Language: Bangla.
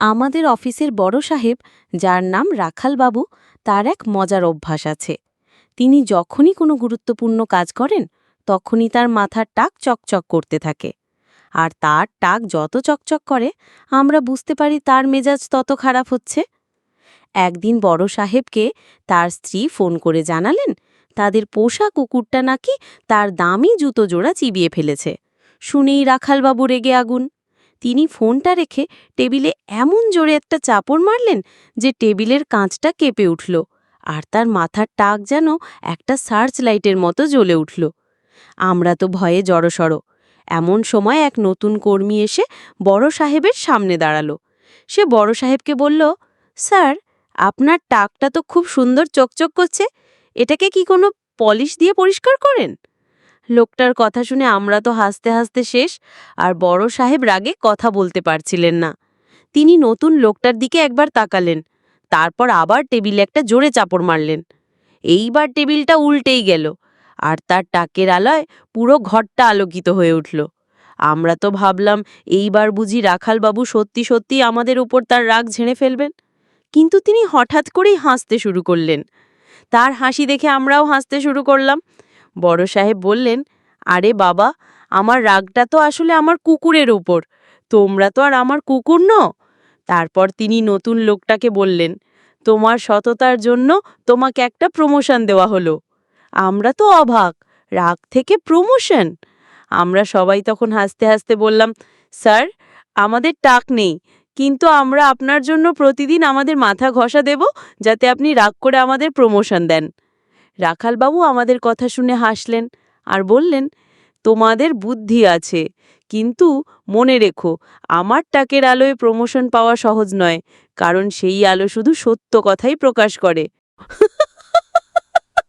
আমাদের অফিসের বড় সাহেব, যার নাম রাখালবাবু তার এক মজার অভ্যাস আছে। তিনি যখনই কোনো গুরুত্বপূর্ণ কাজ করেন, তখনই তার মাথার টাক চকচক করতে থাকে। আর তার টাক যত চকচক করে, আমরা বুঝতে পারি তার মেজাজ তত খারাপ হচ্ছে। একদিন বড় সাহেবকে তার স্ত্রী ফোন করে জানালেন, তাদের পোষা কুকুরটা নাকি তার দামি জুতো জোড়া চিবিয়ে ফেলেছে। শুনেই রাখালবাবু রেগে আগুন। তিনি ফোনটা রেখে টেবিলে এমন জোরে একটা চাপড় মারলেন যে টেবিলের কাঁচটা কেঁপে উঠল আর তার মাথার টাক যেন একটা সার্চ লাইটের মতো জ্বলে উঠল। আমরা তো ভয়ে জড়সড়। এমন সময় এক নতুন কর্মী এসে বড় সাহেবের সামনে দাঁড়াল। সে বড় সাহেবকে বলল, স্যার, আপনার টাকটা তো খুব সুন্দর চকচক করছে। এটাকে কি কোনো পলিশ দিয়ে পরিষ্কার করেন? লোকটার কথা শুনে আমরা তো হাসতে হাসতে শেষ, আর বড় সাহেব রাগে কথা বলতে পারছিলেন না। তিনি নতুন লোকটার দিকে একবার তাকালেন, তারপর আবার টেবিলে একটা জোরে চাপড় মারলেন। এইবার টেবিলটা উল্টেই গেল, আর তার টাকের আলোয় পুরো ঘরটা আলোকিত হয়ে উঠল। আমরা তো ভাবলাম, এইবার বুঝি রাখালবাবু সত্যি সত্যি আমাদের উপর তার রাগ ঝেড়ে ফেলবেন? কিন্তু তিনি হঠাৎ করেই হাসতে শুরু করলেন। তার হাসি দেখে আমরাও হাসতে শুরু করলাম। বড় সাহেব বললেন, আরে বাবা, আমার রাগটা তো আসলে আমার কুকুরের ওপর তোমরা তো আর আমার কুকুর ন তারপর তিনি নতুন লোকটাকে বললেন, তোমার সততার জন্য তোমাকে একটা প্রমোশন দেওয়া হলো। আমরা তো অবাক, রাগ থেকে প্রমোশন আমরা সবাই তখন হাসতে হাসতে বললাম, স্যার, আমাদের টাক নেই, কিন্তু আমরা আপনার জন্য প্রতিদিন আমাদের মাথা ঘষা দেব যাতে আপনি রাগ করে আমাদের প্রমোশন দেন। রাখালবাবু আমাদের কথা শুনে হাসলেন আর বললেন, তোমাদের বুদ্ধি আছে, কিন্তু মনে রেখো, আমার টাকের আলোয় প্রমোশন পাওয়া সহজ নয়, কারণ সেই আলো শুধু সত্য কথাই প্রকাশ করে।